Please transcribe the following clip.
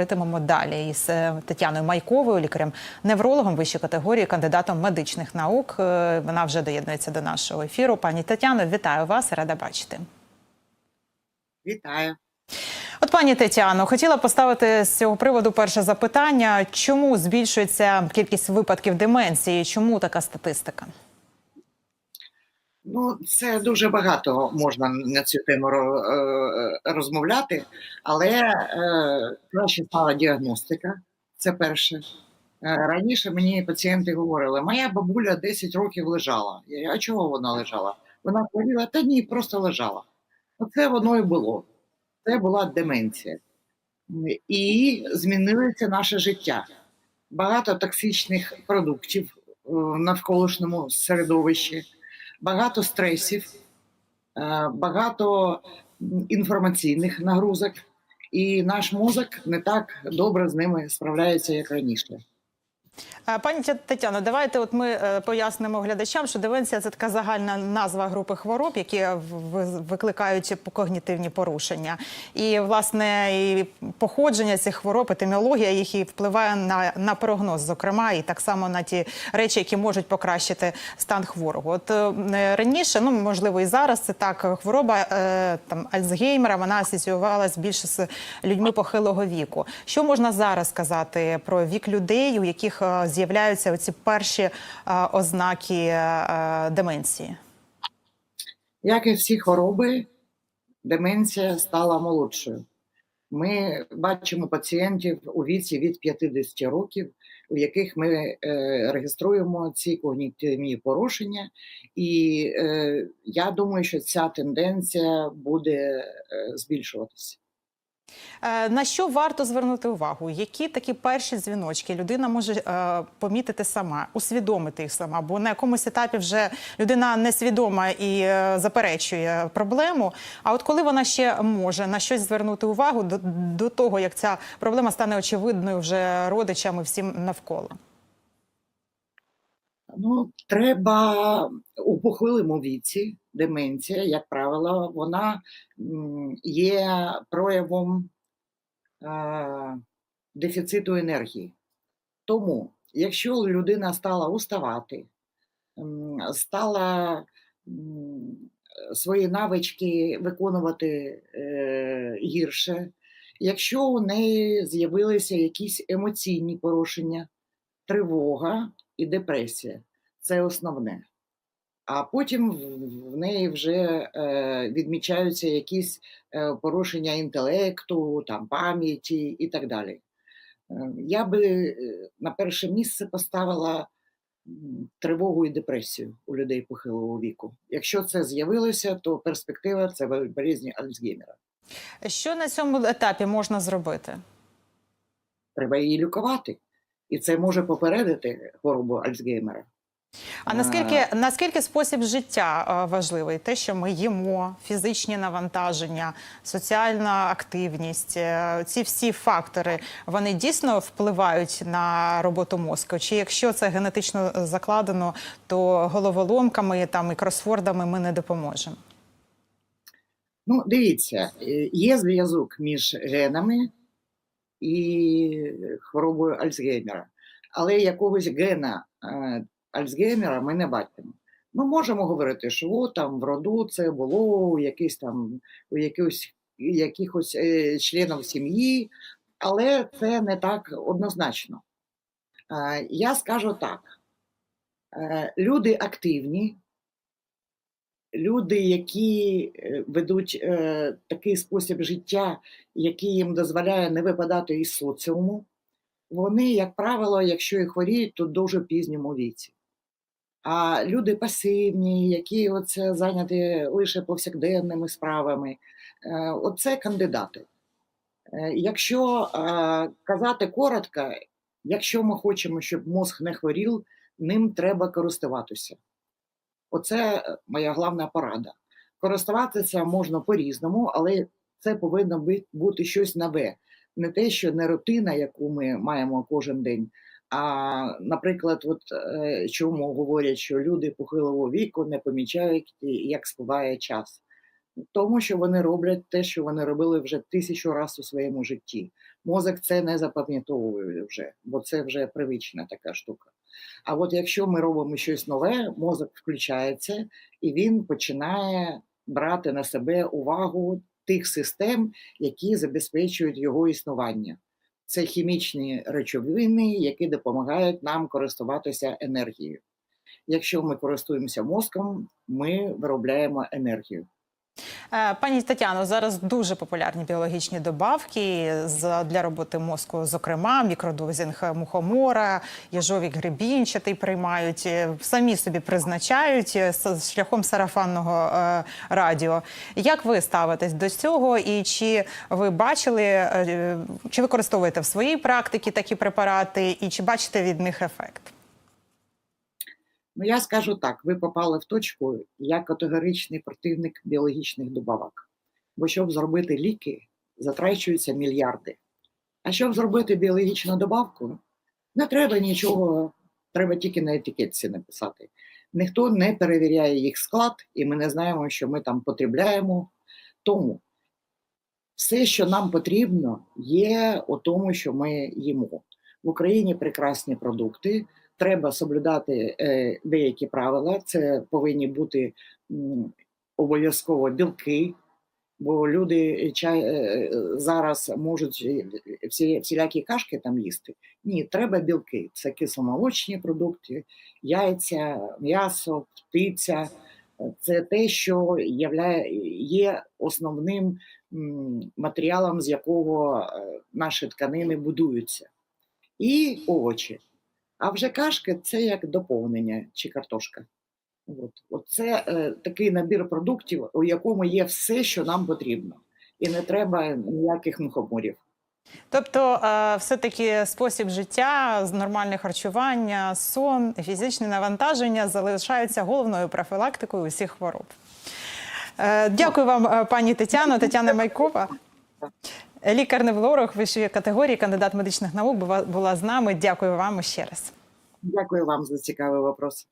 Говоритимемо далі із е, Тетяною Майковою, лікарем-неврологом вищої категорії, кандидатом медичних наук. Е, Вона вже доєднується до нашого ефіру. Пані Тетяно, вітаю вас, рада бачити. Вітаю. От, пані Тетяно, хотіла поставити з цього приводу перше запитання: чому збільшується кількість випадків деменції? Чому така статистика? Ну, це дуже багато можна на цю тему е, розмовляти, але е, краще стала діагностика. Це перше. Е, Раніше мені пацієнти говорили, моя бабуля 10 років лежала. Я, а чого вона лежала? Вона хворіла, та ні, просто лежала. Оце воно і було. Це була деменція. І змінилося наше життя. Багато токсичних продуктів в навколишньому середовищі, багато стресів, е, багато інформаційних нагрузок, і наш мозок не так добре з ними справляється, як раніше. Е, Пані Тетяно, давайте от ми е, пояснимо глядачам, що деменція це така загальна назва групи хвороб, які в- викликають когнітивні порушення. І власне і походження цих хвороб, етимологія їх і впливає на, на прогноз, зокрема, і так само на ті речі, які можуть покращити стан хворого. От е, раніше, ну можливо, і зараз це так. Хвороба е, там Альцгеймера вона асоціювалась більше з людьми похилого віку. Що можна зараз сказати про вік людей, у яких е, з'являються оці перші е, ознаки е, деменції? Як і всі хвороби, деменція стала молодшою. Ми бачимо пацієнтів у віці від 50 років, у яких ми е, реєструємо ці когнітивні порушення, і е, я думаю, що ця тенденція буде е, збільшуватися. Е, На що варто звернути увагу? Які такі перші дзвіночки людина може е, помітити сама, усвідомити їх сама? Бо на якомусь етапі вже людина несвідома і е, заперечує проблему. А от коли вона ще може на щось звернути увагу до, до того, як ця проблема стане очевидною вже родичам і всім навколо? Ну, треба у похилому віці, деменція, як правило, вона є проявом е, дефіциту енергії. Тому, якщо людина стала уставати, стала свої навички виконувати е, гірше, якщо у неї з'явилися якісь емоційні порушення, тривога і депресія це основне. А потім в- неї вже е, відмічаються якісь е, порушення інтелекту, там, пам'яті і так далі. Е, Я би на перше місце поставила тривогу і депресію у людей похилого віку. Якщо це з'явилося, то перспектива це болезні Альцгеймера. Що на цьому етапі можна зробити? Треба її лікувати, і це може попередити хворобу Альцгеймера. А наскільки наскільки спосіб життя е, важливий? Те, що ми їмо, фізичні навантаження, соціальна активність, е, ці всі фактори вони дійсно впливають на роботу мозку? Чи якщо це генетично закладено, то головоломками там і кросвордами ми не допоможемо? Ну, дивіться, е, є зв'язок між генами і хворобою Альцгеймера, але якогось гена е, Альцгеймера ми не бачимо. Ми можемо говорити, що о, там в роду це було у якийсь там у якихось, якихось е, членів сім'ї, але це не так однозначно. Е, я скажу так: люди активні, люди, які е, ведуть е, такий спосіб життя, який їм дозволяє не випадати із соціуму, вони, як правило, якщо і хворіють, то дуже пізньому віці. А люди пасивні, які оце зайняті лише повсякденними справами, е, оце кандидати. Е, Якщо е, казати коротко, якщо ми хочемо, щоб мозг не хворів, ним треба користуватися. Оце е, моя головна порада. Користуватися можна по-різному, але це повинно бути щось нове. Не те, що не рутина, яку ми маємо кожен день. А, наприклад, от е, чому говорять, що люди похилого віку не помічають, як спливає час. Тому що вони роблять те, що вони робили вже тисячу разів у своєму житті. Мозок це не запам'ятовує вже, бо це вже привична така штука. А от якщо ми робимо щось нове, мозок включається і він починає брати на себе увагу тих систем, які забезпечують його існування. Це хімічні речовини, які допомагають нам користуватися енергією. Якщо ми користуємося мозком, ми виробляємо енергію. Е, Пані Тетяно, зараз дуже популярні біологічні добавки для роботи мозку, зокрема, мікродозінг мухомора, їжовік грибінчатий приймають, е, самі собі призначають е, шляхом сарафанного радіо. Як ви ставитесь до цього? І чи ви бачили, чи використовуєте в своїй практиці такі препарати, і чи бачите від них ефект? Ну, я скажу так: ви попали в точку, я категоричний противник біологічних добавок. Бо щоб зробити ліки, затрачуються мільярди. А щоб зробити біологічну добавку, не треба нічого, треба тільки на етикетці написати. Ніхто не перевіряє їх склад, і ми не знаємо, що ми там потребляємо. Тому все, що нам потрібно, є у тому, що ми їмо. В Україні прекрасні продукти. Треба соблюдати е, деякі правила. Це повинні бути обов'язково білки, бо люди е, зараз можуть всі, всілякі кашки там їсти. Ні, треба білки. Це кисломолочні продукти, яйця, м'ясо, птиця. Це те, що є основним матеріалом, з якого е, наші тканини будуються, і овочі. А вже кашки це як доповнення чи картошка. От, от це е, такий набір продуктів, у якому є все, що нам потрібно, і не треба ніяких мухоморів. Тобто, е, все-таки спосіб життя, нормальне харчування, сон, фізичне навантаження залишаються головною профілактикою усіх хвороб. Е, Дякую вам, е, пані Тетяно, Тетяна Майкова. Лікар-невролог вищої категорії, кандидат медичних наук була- з нами. Дякую вам ще раз. Дякую вам за цікавий вопрос.